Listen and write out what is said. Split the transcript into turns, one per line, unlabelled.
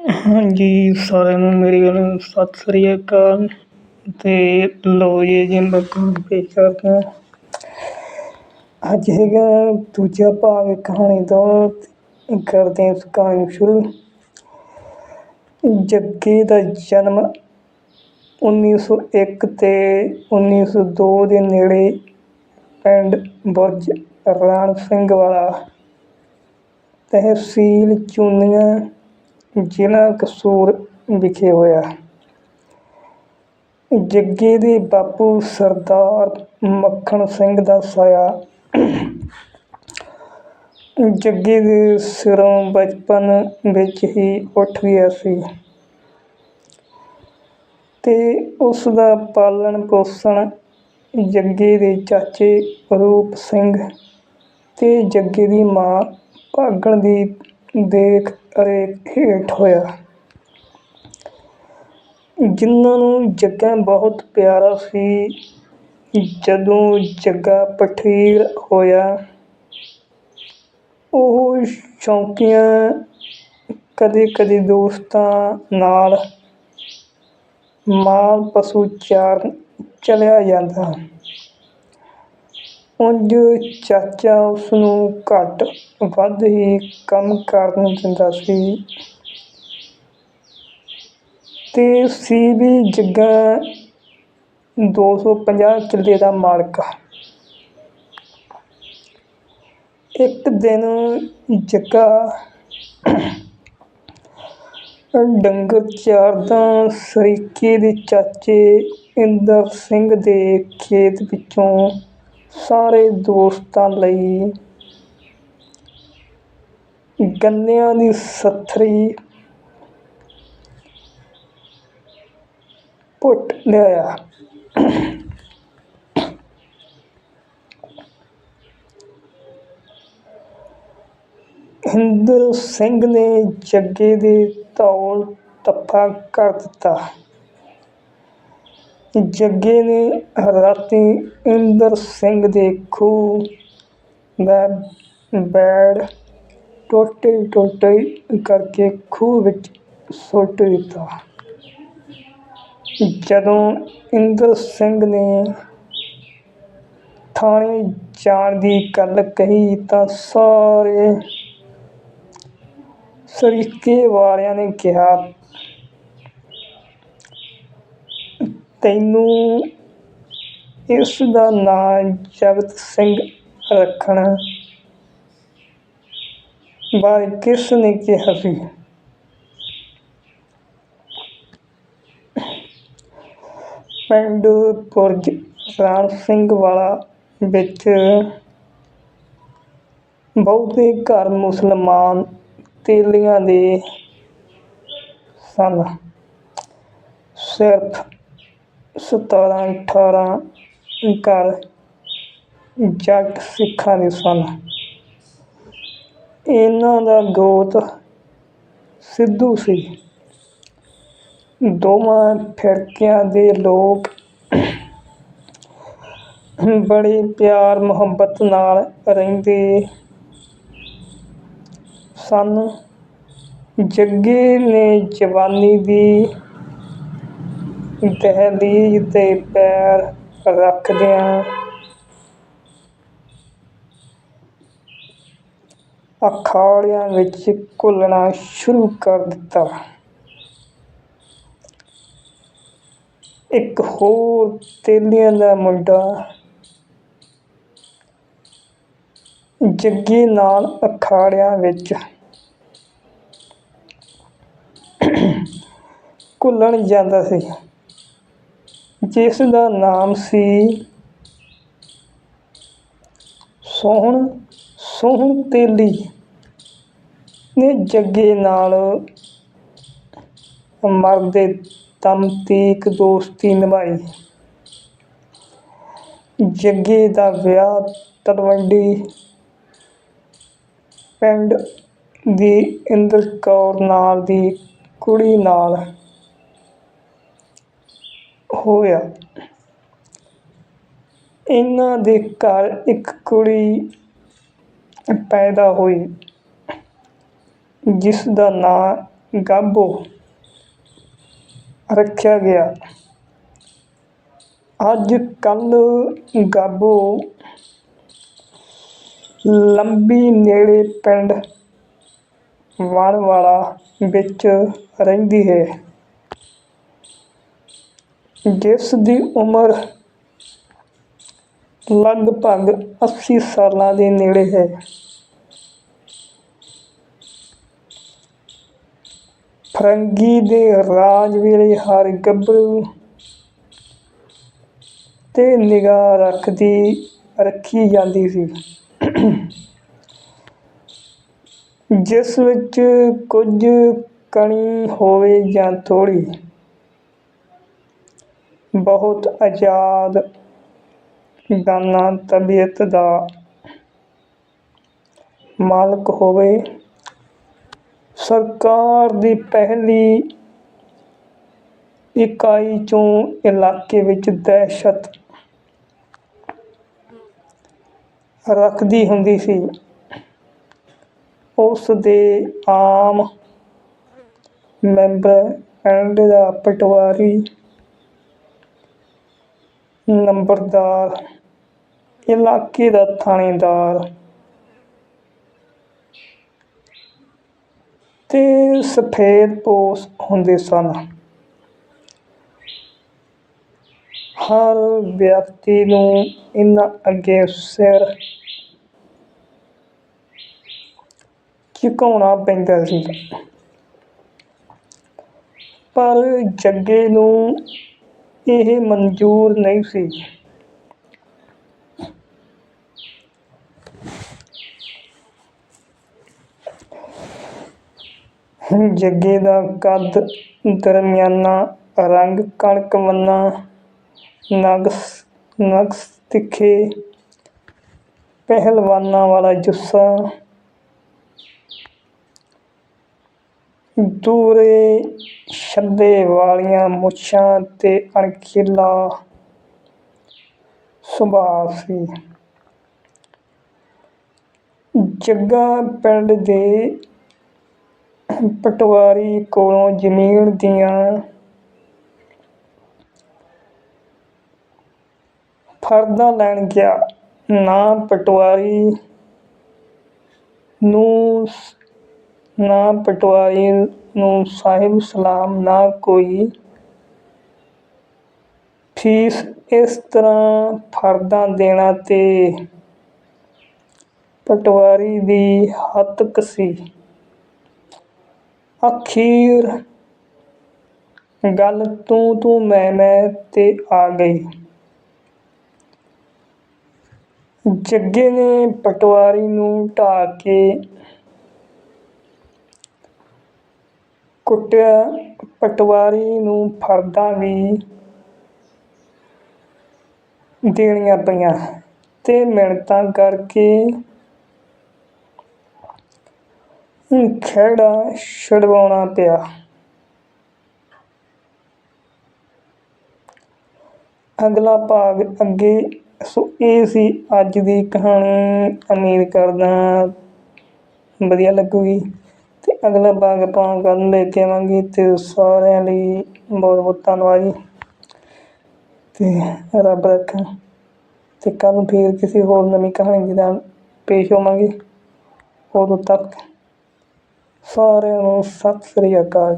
ਹਾਂਜੀ, ਸਾਰਿਆਂ ਨੂੰ ਮੇਰੀ ਵੱਲੋਂ ਸਤਿ ਸ੍ਰੀ ਅਕਾਲ। ਅਤੇ ਲੋ ਜੀ ਜੀ ਮੈਂ ਕਹਾਣੀ ਪੇਸ਼ ਕਰਦੇ ਅੱਜ ਹੈਗਾ ਦੂਜਾ ਭਾਗ ਕਹਾਣੀ ਦਾ। ਕਰਦੇ ਹਾਂ ਇਸ ਕਹਾਣੀ ਨੂੰ ਸ਼ੁਰੂ। ਜੱਗੇ ਦਾ ਜਨਮ ਉੱਨੀ ਸੌ ਇੱਕ ਅਤੇ ਉੱਨੀ ਸੌ ਦੋ ਦੇ ਨੇੜੇ ਪਿੰਡ ਬੁਰਜ ਰਾਣ ਸਿੰਘ ਵਾਲਾ ਤਹਿਸੀਲ ਚੂਨੀਆਂ ਜ਼ਿਲ੍ਹਾ ਕਸੂਰ ਵਿਖੇ ਹੋਇਆ। ਜੱਗੇ ਦੇ ਬਾਪੂ ਸਰਦਾਰ ਮੱਖਣ ਸਿੰਘ ਦਾ ਸਾਇਆ। ਜੱਗੇ ਦੇ ਸਿਰੋਂ ਬਚਪਨ ਵਿੱਚ ਹੀ ਉੱਠ ਗਿਆ ਸੀ। ਤੇ ਉਸ ਦਾ ਪਾਲਣ ਪੋਸ਼ਣ ਜੱਗੇ ਦੇ ਚਾਚੇ ਰੂਪ ਸਿੰਘ ਤੇ ਜੱਗੇ ਦੀ ਮਾਂ ਭਾਗਣ ਦੀ ਦੇਖ ਰੇਖ ਹੇਠ ਹੋਇਆ। ਜਿਨ੍ਹਾਂ ਨੂੰ ਜੱਗਾ ਬਹੁਤ ਪਿਆਰਾ ਸੀ, ਜਦੋਂ ਜੱਗਾ ਪਠੀਰ ਹੋਇਆ, ਉਹ ਸ਼ੌਂਕੀਆਂ ਕਦੇ ਕਦੇ ਦੋਸਤਾਂ ਨਾਲ ਮਾਲ ਪਸ਼ੂ ਚਾਰਨ, ਚਲਿਆ ਜਾਂਦਾ। ਉਂਝ ਚਾਚਾ ਉਸ ਨੂੰ ਘੱਟ ਵੱਧ ਹੀ ਕੰਮ ਕਰਨ ਦਿੰਦਾ ਸੀ। ਅਤੇ ਸੀ ਵੀ ਜੱਗਾ ਦੋ ਸੌ ਪੰਜਾਹ ਕਿੱਲੇ ਦਾ ਮਾਲਕ ਇੱਕ ਦਿਨ ਜੱਗਾ ਡੰਗਰ ਚਾਰਦਾ ਸਰੀਕੇ ਦੇ ਚਾਚੇ ਇੰਦਰ ਸਿੰਘ ਦੇ ਖੇਤ ਵਿੱਚੋਂ ਸਾਰੇ ਦੋਸਤਾਂ ਲਈ ਗੰਨਿਆਂ ਦੀ ਸੱਥਰੀ ਪੁੱਟ ਲਿਆਇਆ। ਇੰਦਰ ਸਿੰਘ ਨੇ ਜੱਗੇ ਦੇ ਧੌਲ ਤੱਫਾ ਕਰ ਦਿੱਤਾ। ਜੱਗੇ ਨੇ ਰਾਤੀ ਇੰਦਰ ਸਿੰਘ ਦੇ ਖੂਹ ਦਾ ਬੈੜ ਟੋਟੇ ਟੋਟੇ ਕਰਕੇ ਖੂਹ ਵਿੱਚ ਸੁੱਟ ਦਿੱਤਾ। ਜਦੋਂ ਇੰਦਰ ਸਿੰਘ ਨੇ ਥਾਣੇ ਜਾਣ ਦੀ ਗੱਲ ਕਹੀ ਤਾਂ ਸਾਰੇ ਸਰੀਕੇ ਵਾਲਿਆਂ ਨੇ ਕਿਹਾ ਤੈਨੂੰ ਇਸ ਦਾ ਨਾਂ ਜਗਤ ਸਿੰਘ ਰੱਖਣਾ। ਬਾਰੇ ਕਿਸ ਨੇ ਕਿਹਾ ਸੀ? ਪਿੰਡ ਬੁਰਜ ਰਾਮ ਸਿੰਘ ਵਾਲਾ ਵਿੱਚ ਬਹੁਤੇ ਘਰ ਮੁਸਲਮਾਨ ਤੇਲੀਆਂ ਦੇ ਸਨ। ਸਿਰਫ ਸਤਾਰਾਂ, ਅਠਾਰਾਂ ਘਰ ਜੱਟ ਸਿੱਖਾਂ ਦੇ ਸਨ। ਇਹਨਾਂ ਦਾ ਗੋਤ ਸਿੱਧੂ ਸੀ। ਦੋਵਾਂ ਫਿਰਕਿਆਂ ਦੇ ਲੋਕ ਬੜੇ ਪਿਆਰ, ਮੁਹੱਬਤ ਨਾਲ ਰਹਿੰਦੇ ਸਨ। ਜੱਗੇ ਨੇ ਜਵਾਨੀ ਦੀ ਦਹਿਲੀਜ਼ 'ਤੇ ਪੈਰ ਰੱਖਦਿਆਂ ਅਖਾੜਿਆਂ ਵਿੱਚ ਘੁਲਣਾ ਸ਼ੁਰੂ ਕਰ ਦਿੱਤਾ। ਇੱਕ ਹੋਰ ਤੇਲੀਆਂ ਦਾ ਮੁੰਡਾ ਜੱਗੀ ਨਾਲ ਅਖਾੜਿਆਂ ਵਿੱਚ ਘੁਲਣ ਜਾਂਦਾ ਸੀ। ਜਿਸ ਦਾ ਨਾਮ ਸੀ ਸੋਹਣ ਸੋਹਣ ਤੇਲੀ। ਨੇ ਜੱਗੇ ਨਾਲ ਮਰਦੇ ਦਮ ਤੀਕ ਦੋਸਤੀ ਨਿਭਾਈ। ਜੱਗੇ ਦਾ ਵਿਆਹ ਤਲਵੰਡੀ ਪਿੰਡ ਦੀ ਇੰਦਰ ਕੌਰ ਨਾਲ ਦੀ ਕੁੜੀ ਨਾਲ ਹੋਇਆ। ਇਹਨਾਂ ਦੇ ਘਰ ਇੱਕ ਕੁੜੀ ਪੈਦਾ ਹੋਈ, ਜਿਸ ਦਾ ਨਾਂ ਗਾਬੋ ਰੱਖਿਆ ਗਿਆ। ਅੱਜ ਕੱਲ੍ਹ ਗਾਬੋ ਲੰਬੀ ਨੇੜੇ ਪਿੰਡ ਵਾਲਾ ਵਿੱਚ ਰਹਿੰਦੀ ਹੈ। ਜਿਸ ਦੀ ਉਮਰ ਲਗਭਗ 80 ਸਾਲਾਂ ਦੇ ਨੇੜੇ ਹੈ। ਫਰੰਗੀ ਦੇ ਰਾਜ ਵੇਲੇ ਹਰ ਗੱਭਰੂ 'ਤੇ ਨਿਗਾਹ ਰੱਖਦੀ ਰੱਖੀ ਜਾਂਦੀ ਸੀ। ਜਿਸ ਵਿੱਚ ਕੁਝ ਕਣੀ ਹੋਵੇ ਜਾਂ ਥੋੜ੍ਹੀ ਬਹੁਤ ਆਜ਼ਾਦ ਗਾਨਾ ਤਬੀਅਤ ਦਾ ਮਾਲਕ ਹੋਵੇ। ਸਰਕਾਰ ਦੀ ਪਹਿਲੀ ਇਕਾਈ ਚੋਂ ਇਲਾਕੇ ਵਿੱਚ ਦਹਿਸ਼ਤ ਰੱਖਦੀ ਹੁੰਦੀ ਸੀ। ਉਸ ਦੇ ਆਮ ਮੈਂਬਰ ਐਂਡ ਦਾ ਪਟਵਾਰੀ ਨੰਬਰਦਾਰ, ਇਲਾਕੇ ਦਾ ਥਾਣੇਦਾਰ ਤੇ ਸਫੇਦ ਪੋਸ ਹੁੰਦੇ ਸਨ। ਹਰ ਵਿਅਕਤੀ ਨੂੰ ਇਹਨਾਂ ਅੱਗੇ ਸਿਰ ਝੁਕਾਉਣਾ ਪੈਂਦਾ ਸੀ। ਪਰ ਜੱਗੇ ਨੂੰ ਇਹ ਮਨਜ਼ੂਰ ਨਹੀਂ ਸੀ। ਜੱਗੇ ਦਾ ਕੱਦ ਦਰਮਿਆਨਾ ਰੰਗ ਕਣਕ ਵੰਨਾ ਨਗਸ ਨਕਸ ਤਿੱਖੇ, ਪਹਿਲਵਾਨਾਂ ਵਾਲਾ ਜੁੱਸਾ ਦੂਰੇ ਛੱਦੇ ਵਾਲੀਆਂ ਮੁੱਛਾਂ ਤੇ ਅਣਖੀਲਾ ਸੁਭਾਅ ਸੀ। ਜੱਗਾ ਪਿੰਡ ਦੇ ਪਟਵਾਰੀ ਕੋਲੋਂ ਜ਼ਮੀਨ ਦੀਆਂ ਫਰਦਾਂ ਲੈਣ ਗਿਆ। ਨਾ ਪਟਵਾਰੀ ਨੂੰ ਨਾ ਪਟਵਾਰੀ ਨੂੰ ਸਾਹਿਬ ਸਲਾਮ, ਨਾ ਕੋਈ ਫੀਸ ਇਸ ਤਰ੍ਹਾਂ ਫਰਦਾਂ ਦੇਣਾ ਤੇ ਪਟਵਾਰੀ ਦੀ ਹੱਤਕ ਸੀ। ਅਖੀਰ ਗੱਲ ਤੂੰ ਤੂੰ ਮੈਂ ਮੈਂ ਤੇ ਆ ਗਈ। ਜੱਗੇ ਨੇ ਪਟਵਾਰੀ ਨੂੰ ਢਾ ਕੇ ਕੁੱਟਿਆ, ਪਟਵਾਰੀ ਨੂੰ ਫਰਦਾਂ ਵੀ ਦੇਣੀਆਂ ਪਈਆਂ ਅਤੇ ਮਿਹਨਤਾਂ ਕਰਕੇ ਖਹਿੜਾ ਛੁਡਵਾਉਣਾ ਪਿਆ। ਅਗਲਾ ਭਾਗ ਅੱਗੇ। ਸੋ ਇਹ ਸੀ ਅੱਜ ਦੀ ਕਹਾਣੀ। ਉਮੀਦ ਕਰਦਾ ਵਧੀਆ ਲੱਗੂਗੀ। ਅਗਲਾ ਭਾਗ ਆਪਾਂ ਕੱਲ੍ਹ ਲੈ ਕੇ ਆਵਾਂਗੇ ਤੇ ਸਾਰਿਆਂ ਲਈ ਬਹੁਤ ਬਹੁਤ ਧੰਨਵਾਦ ਜੀ। ਅਤੇ ਰੱਬ ਰੱਖਾ। ਅਤੇ ਕੱਲ੍ਹ ਨੂੰ ਫਿਰ ਕਿਸੇ ਹੋਰ ਨਵੀਂ ਕਹਾਣੀ ਦੇ ਨਾਲ ਪੇਸ਼ ਹੋਵਾਂਗੇ। ਉਦੋਂ ਤੱਕ ਸਾਰਿਆਂ ਨੂੰ ਸਤਿ ਸ੍ਰੀ ਅਕਾਲ